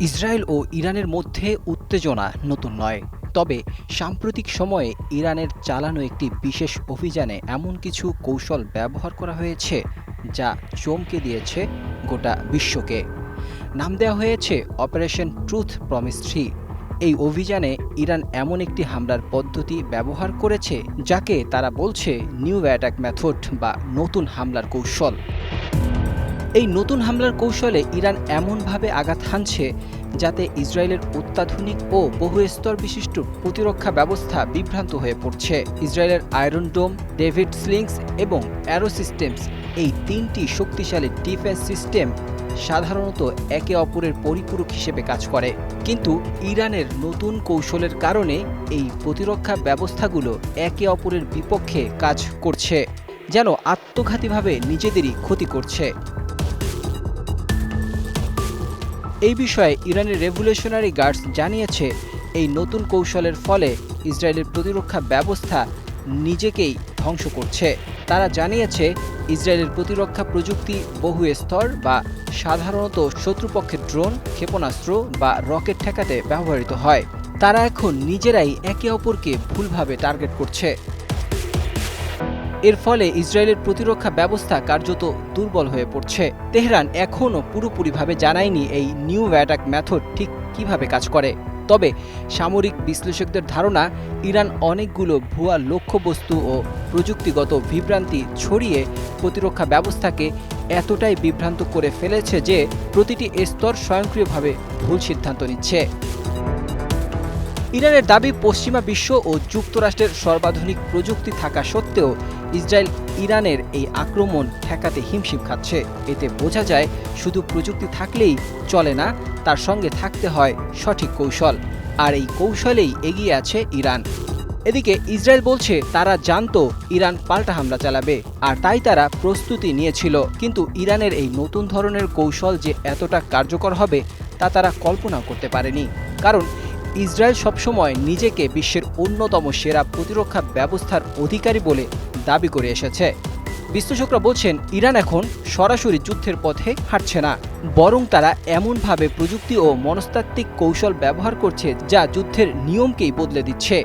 Israel ও ইরানের মধ্যে উত্তেজনা নতুন নয়। তবে সাম্প্রতিক সময়ে ইরানের চালানো একটি বিশেষ অভিযানে এমন কিছু কৌশল ব্যবহার করা হয়েছে যা চমকে দিয়েছে গোটা বিশ্বকে। নাম দেওয়া হয়েছে অপারেশন ট্রুথ প্রমিস থ্রি। এই অভিযানে ইরান এমন একটি হামলার পদ্ধতি ব্যবহার করেছে যাকে তারা বলছে নিউ অ্যাটাক মেথড বা নতুন হামলার কৌশল। এই নতুন হামলার কৌশলে ইরান এমনভাবে আঘাত হানছে যাতে ইসরায়েলের অত্যাধুনিক ও বহুস্তর বিশিষ্ট প্রতিরক্ষা ব্যবস্থা বিভ্রান্ত হয়ে পড়ছে। ইসরায়েলের আয়রন ডোম ডেভিড স্লিংস এবং অ্যারো সিস্টেমস এই তিনটি শক্তিশালী ডিফেন্স সিস্টেম সাধারণত একে অপরের পরিপূরক হিসেবে কাজ করে। কিন্তু ইরানের নতুন কৌশলের কারণে এই প্রতিরক্ষা ব্যবস্থাগুলো একে অপরের বিপক্ষে কাজ করছে, যেন আত্মঘাতীভাবে নিজেদেরই ক্ষতি করছে। এই বিষয়ে ইরানের রেভলিউশনারি গার্ডস জানিয়েছে, এই নতুন কৌশলের ফলে ইসরায়েলের প্রতিরক্ষা ব্যবস্থা নিজেকেই ধ্বংস করছে। তারা জানিয়েছে, ইসরায়েলের প্রতিরক্ষা প্রযুক্তি বহু স্তর বা সাধারণত শত্রুপক্ষের ড্রোন, ক্ষেপণাস্ত্র বা রকেট ঠেকাতে ব্যবহৃত হয়। তারা এখন নিজেরাই একে অপরকে ভুলভাবে টার্গেট করছে। এর ফলে ইসরায়েলের প্রতিরক্ষা ব্যবস্থা কার্যত দুর্বল হয়ে পড়ছে। তেহরান এখনও পুরোপুরিভাবে জানায়নি এই নিউ অ্যাটাক মেথড ঠিক কীভাবে কাজ করে। তবে সামরিক বিশ্লেষকদের ধারণা, ইরান অনেকগুলো ভুয়া লক্ষ্যবস্তু ও প্রযুক্তিগত বিভ্রান্তি ছড়িয়ে প্রতিরক্ষা ব্যবস্থাকে এতটাই বিভ্রান্ত করে ফেলেছে যে প্রতিটি স্তর স্বয়ংক্রিয়ভাবে ভুল সিদ্ধান্ত নিচ্ছে। ইরানের দাবি, পশ্চিমা বিশ্ব ও যুক্তরাষ্ট্রের সর্বাধুনিক প্রযুক্তি থাকা সত্ত্বেও ইসরায়েল ইরানের এই আক্রমণ ঠেকাতে হিমশিম খাচ্ছে। এতে বোঝা যায়, শুধু প্রযুক্তি থাকলেই চলে না, তার সঙ্গে থাকতে হয় সঠিক কৌশল। আর এই কৌশলেই এগিয়ে আছে ইরান। এদিকে ইসরায়েল বলছে, তারা জানত ইরান পাল্টা হামলা চালাবে, আর তাই তারা প্রস্তুতি নিয়েছিল। কিন্তু ইরানের এই নতুন ধরনের কৌশল যে এতটা কার্যকর হবে, তা তারা কল্পনাও করতে পারেনি। কারণ ইসরায়েল সবসময় নিজেকে বিশ্বের অন্যতম সেরা প্রতিরক্ষা ব্যবস্থার অধিকারী বলে দাবি করে এসেছে। বিশ্লেষকরা বলছেন, ইরান এখন সরাসরি যুদ্ধের পথে হাঁটছে না, বরং তারা এমনভাবে প্রযুক্তি ও মনস্তাত্ত্বিক কৌশল ব্যবহার করছে যা যুদ্ধের নিয়মকেই বদলে দিচ্ছে।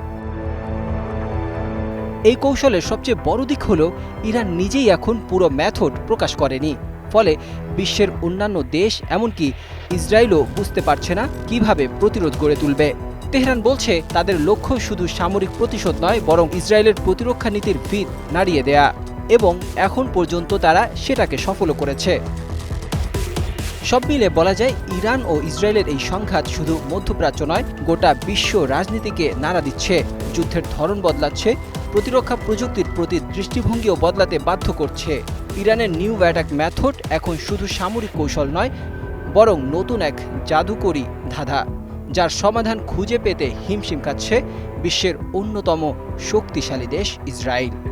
এই কৌশলের সবচেয়ে বড় দিক হল, ইরান নিজেই এখন পুরো ম্যাথড প্রকাশ করেনি। ফলে বিশ্বের অন্যান্য দেশ এমনকি ইসরায়েলও বুঝতে পারছে না কীভাবে প্রতিরোধ গড়ে তুলবে। তেহরান বলছে, তাদের লক্ষ্য শুধু সামরিক প্রতিশোধ নয়, বরং ইসরায়েলের প্রতিরক্ষা নীতির ভিত নাড়িয়ে দেয়া এবং এখন পর্যন্ত তারা সেটাকে সফলও করেছে। সব মিলে বলা যায়, ইরান ও ইসরায়েলের এই সংঘাত শুধু মধ্যপ্রাচ্য নয়, গোটা বিশ্ব রাজনীতিকে নাড়া দিচ্ছে। যুদ্ধের ধরন বদলাচ্ছে, প্রতিরক্ষা প্রযুক্তির প্রতি দৃষ্টিভঙ্গিও বদলাতে বাধ্য করছে। ইরানের নিউ অ্যাটাক ম্যাথড এখন শুধু সামরিক কৌশল নয়, বরং নতুন এক জাদুকরী ধাঁধা, যার সমাধান খুঁজে পেতে হিমশিম কাচ্ছে বিশ্বের অন্যতম শক্তিশালী দেশ ইসরায়েল।